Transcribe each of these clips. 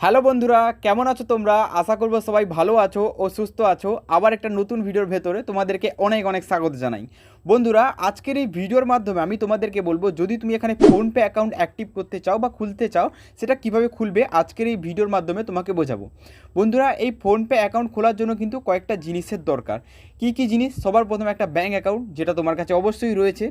Hello বন্ধুরা, কেমন আছো তোমরা? আশা করব সবাই ভালো আছো ও সুস্থ আছো। আবার একটা নতুন ভিডিওর ভেতরে তোমাদেরকে অনেক অনেক স্বাগত জানাই। বন্ধুরা, আজকের এই ভিডিওর মাধ্যমে আমি তোমাদেরকে বলব, যদি তুমি এখানে ফোনপে অ্যাকাউন্ট অ্যাক্টিভ করতে চাও বা খুলতে চাও, সেটা কীভাবে খুলবে আজকের এই ভিডিওর মাধ্যমে তোমাকে বোঝাবো। বন্ধুরা, এই ফোনপে অ্যাকাউন্ট খোলার জন্য কিন্তু কয়েকটা জিনিসের দরকার। কি কি জিনিস? সবার প্রথমে একটা ব্যাঙ্ক অ্যাকাউন্ট যেটা তোমার কাছে অবশ্যই রয়েছে।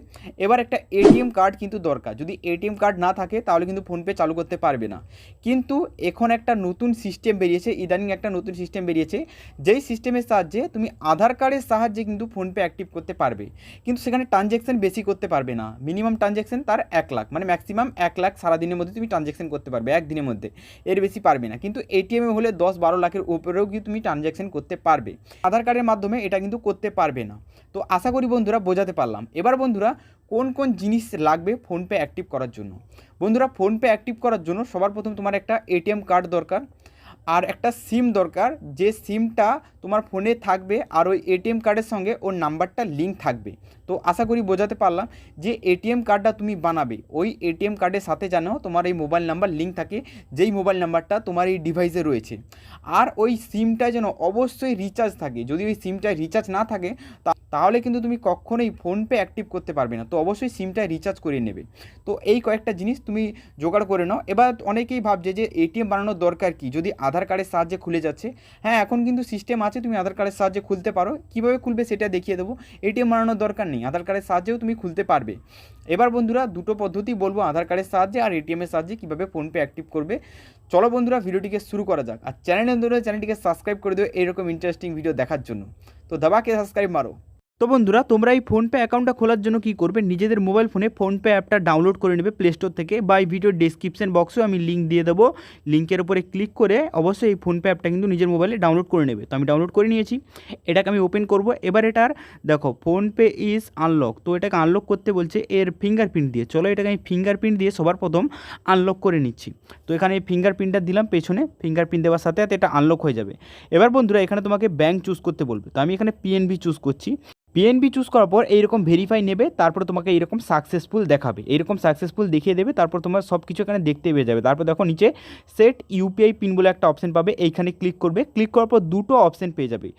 এবার একটা এটিএম কার্ড কিন্তু দরকার। যদি এটিএম কার্ড না থাকে, তাহলে কিন্তু ফোনপে চালু করতে পারবে না। কিন্তু এখন একটা নতুন সিস্টেম বেরিয়েছে, ইদানিং একটা নতুন সিস্টেম বেরিয়েছে, যেই সিস্টেমের সাহায্যে তুমি আধার কার্ডের সাহায্যে কিন্তু ফোনপে অ্যাক্টিভ করতে পারবে। কিন্তু সেখানে ট্রানজ্যাকশন বেশি করতে পারবে না। মিনিমাম ট্রানজ্যাকশন তার এক লাখ। মানে ম্যাক্সিমাম এক লাখ সারাদিনের মধ্যে তুমি ট্রানজ্যাকশন করতে পারবে, একদিনের মধ্যে। এর বেশি পারবে না। কিন্তু এটিএমে হলে দশ বারো লাখের উপরেও কিন্তু তুমি ট্রানজ্যাকশন করতে পারবে। আধার কার্ডের মাধ্যমে এটা কিন্তু করতে পারবে না। তো আশা করি বন্ধুরা বোঝাতে পারলাম। এবার বন্ধুরা কোন কোন জিনিস লাগবে ফোনপে অ্যাক্টিভ করার জন্য? বন্ধুরা ফোনপে অ্যাক্টিভ করার জন্য সবার প্রথম তোমার একটা এটিএম কার্ড দরকার। আর একটা সিম দরকার, যে সিমটা তোমার ফোনে থাকবে আর ওই এটিএম কার্ডের সঙ্গে ওর নাম্বারটা লিঙ্ক থাকবে। তো আশা করি বোঝাতে পারলাম যে এটিএম কার্ডটা তুমি বানাবে। ওই এটিএম কার্ডের সাথে যেন তোমার এই মোবাইল নাম্বার লিঙ্ক থাকে, যেই মোবাইল নাম্বারটা তোমার এই ডিভাইসে রয়েছে। আর ওই সিমটা যেন অবশ্যই রিচার্জ থাকে। যদি ওই সিমটায় রিচার্জ না থাকে তাহলে কিন্তু তুমি কখনোই ফোনপে অ্যাক্টিভ করতে পারবে না। তো অবশ্যই সিমটায় রিচার্জ করে নেবে। তো এই কয়েকটা জিনিস তুমি জোগাড় করে নাও। এবার অনেকেই ভাবছে যে এটিএম বানানোর দরকার কি? যদি আধার কার্ডের সাহায্যে খুলে যাচ্ছে। হ্যাঁ এখন কিন্তু সিস্টেম আছে, তুমি আধার কার্ডের সাহায্যে খুলতে পারো। কীভাবে খুলবে সেটা দেখিয়ে দেবো। এটিএম বানানোর দরকার নেই। আধার কার্ডের সাহায্যেও তুমি খুলতে পারবে। এবার বন্ধুরা, দুটো পদ্ধতি বলব আধার কার্ডের সাহায্যে আর এটিএমের সাহায্যে কীভাবে ফোনপে অ্যাক্টিভ করবে। চলো বন্ধুরা, ভিডিওটিকে শুরু করা যাক। আর চ্যানেল ধরে চ্যানেলটিকে সাবস্ক্রাইব করে দেবে এরকম ইন্টারেস্টিং ভিডিও দেখার জন্য। তো দাবাকে সাবস্ক্রাইব মারো। তো বন্ধুরা, তোমরা এই ফোনপে অ্যাকাউন্টটা খোলার জন্য কি করবে? নিজেদের মোবাইল ফোনে ফোনপে অ্যাপটা ডাউনলোড করে নেবে প্লে স্টোর থেকে বা এই ভিডিওর ডিসক্রিপশন বক্সেও আমি লিঙ্ক দিয়ে দেবো। লিঙ্কের উপরে ক্লিক করে অবশ্যই এই ফোনপে অ্যাপটা কিন্তু নিজের মোবাইলে ডাউনলোড করে নেবে। তো আমি ডাউনলোড করে নিয়েছি। এটাকে আমি ওপেন করব। এবার এটার, দেখো ফোনপে ইজ আনলক তো এটাকে আনলক করতে বলছে এর ফিঙ্গারপ্রিন্ট দিয়ে। চলো এটাকে আমি ফিঙ্গারপ্রিন্ট দিয়ে সবার প্রথম আনলক করে নিচ্ছি। তো এখানে এই ফিঙ্গারপ্রিন্টটা দিলাম পেছনে। ফিঙ্গারপ্রিন্ট দেওয়ার সাথে সাথে এটা আনলক হয়ে যাবে। এবার বন্ধুরা, এখানে তোমাকে ব্যাঙ্ক চুজ করতে বলবে। তো আমি এখানে পিএনবি চুজ করছি। পিএনবি চুজ করার পর এইরকম ভেরিফাই নেবে, তারপর তোমাকে এইরকম সাকসেসফুল দেখাবে। এইরকম সাকসেসফুল দেখিয়ে দেবে, তারপর তোমার সব কিছু এখানে দেখতে পেয়ে যাবে। তারপর দেখো নিচে সেট ইউপিআই পিন বলে একটা অপশন পাবে, এইখানে ক্লিক করবে। ক্লিক করার পর দুটো অপশন পেয়ে যাবে।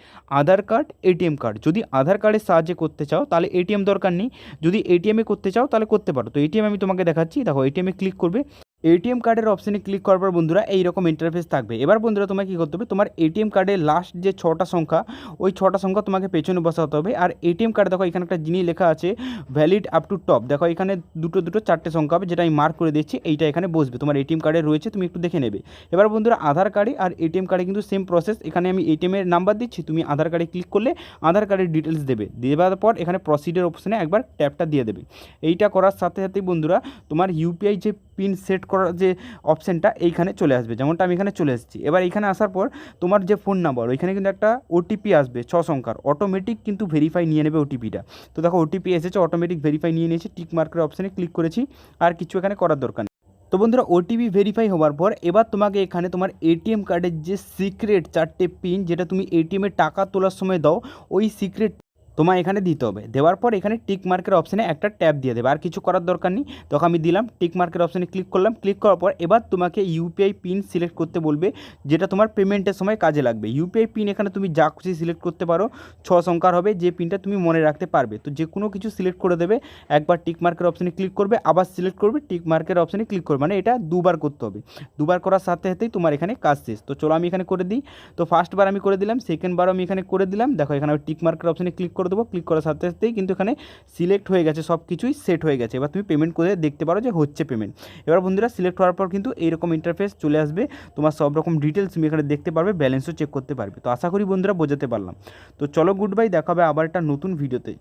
আধার কার্ড এটিএম কার্ড যদি আধার কার্ডের সাহায্যে করতে চাও, তাহলে এটিএম দরকার নেই। যদি এটিএমে করতে চাও, তাহলে করতে পারো। তো এটিএম আমি তোমাকে দেখাচ্ছি। দেখো এটিএমে ক্লিক করবে। এটিএম কার্ডের অপশানে ক্লিক করার পর বন্ধুরা এইরকম ইন্টারফেস থাকবে। এবার বন্ধুরা তোমাকে কী করতে হবে? তোমার এটিএম কার্ডের লাস্ট যে ছটা সংখ্যা, ওই ছটা সংখ্যা তোমাকে পেছনে বসাতে হবে। আর এটিএম কার্ড দেখো এখানে একটা জিনিস লেখা আছে ভ্যালিড আপ টু টপ দেখো এখানে দুটো দুটো, চারটে সংখ্যা হবে, যেটা আমি মার্ক করে দিচ্ছি এইটা এখানে বসবে। তোমার এটিএম কার্ডে রয়েছে, তুমি একটু দেখে নেবে। এবার বন্ধুরা আধার কার্ডে আর এটিএম কার্ডে কিন্তু সেম প্রসেস এখানে আমি এটিএমের নাম্বার দিচ্ছি, তুমি আধার কার্ডে ক্লিক করলে আধার কার্ডের ডিটেলস দেবে। দেওয়ার পর এখানে প্রসিডের অপশানে একবার ট্যাপটা দিয়ে দেবে। এইটা করার সাথে সাথেই বন্ধুরা তোমার ইউপিআই যে পিন সেট করার যে অপশানটা এইখানে চলে আসবে, যেমনটা আমি এখানে চলে এসেছি। এবার এইখানে আসার পর তোমার যে ফোন নাম্বার ওইখানে কিন্তু একটা ওটিপি আসবে, ছ সংখ্যার। অটোমেটিক কিন্তু ভেরিফাই নিয়ে নেবে ওটিপিটা তো দেখো ওটিপি এসেছে অটোমেটিক ভেরিফাই নিয়ে নিয়েছে টিক মার্কের অপশানে ক্লিক করেছি, আর কিছু এখানে করার দরকার নেই। তো বন্ধুরা ওটিপি ভেরিফাই হওয়ার পর এবার তোমাকে এখানে তোমার এটিএম কার্ডের যে সিক্রেট চারটে পিন যেটা তুমি এটিএমে টাকা তোলার সময় দাও, ওই সিক্রেট তোমার এখানে দিতে হবে। দেওয়ার পর এখানে টিক মার্কের অপশানে একটা ট্যাপ দিয়ে দেবে। আর কিছু করার দরকার নেই। তখন আমি দিলাম টিক মার্কের অপশানে ক্লিক করলাম। ক্লিক করার পর এবার তোমাকে ইউপিআই পিন সিলেক্ট করতে বলবে, যেটা তোমার পেমেন্টের সময় কাজে লাগবে। ইউপিআই পিন এখানে তুমি যা খুশি সিলেক্ট করতে পারো। ছ সংখ্যার হবে, যে পিনটা তুমি মনে রাখতে পারবে। তো যে কোনো কিছু সিলেক্ট করে দেবে। একবার টিক মার্কের অপশানে ক্লিক করবে, আবার সিলেক্ট করবে টিক মার্কের অপশানে ক্লিক করবে। মানে এটা দুবার করতে হবে। দুবার করার সাথে সাথেই তোমার এখানে কাজ শেষ। তো চলো আমি এখানে করে দিই। তো ফার্স্ট বার আমি করে দিলাম সেকেন্ড বার আমি এখানে করে দিলাম। দেখো এখানে টিক মার্কের অপশানে ক্লিক করে দেবো ক্লিক করার সাথে সাথেই কিন্তু এখানে সিলেক্ট হয়ে গেছে সব কিছুই সেট হয়ে গেছে। এবার তুমি পেমেন্ট করে দেখতে পারো যে হচ্ছে পেমেন্ট এবার বন্ধুরা সিলেক্ট হওয়ার পর কিন্তু এইরকম ইন্টারফেস চলে আসবে। তোমার সব রকম ডিটেলস তুমি এখানে দেখতে পারবে ব্যালেন্সও চেক করতে পারবে। তো আশা করি বন্ধুরা বোঝাতে পারলাম। তো চলো গুড বাই দেখা হবে আবার একটা নতুন ভিডিওতে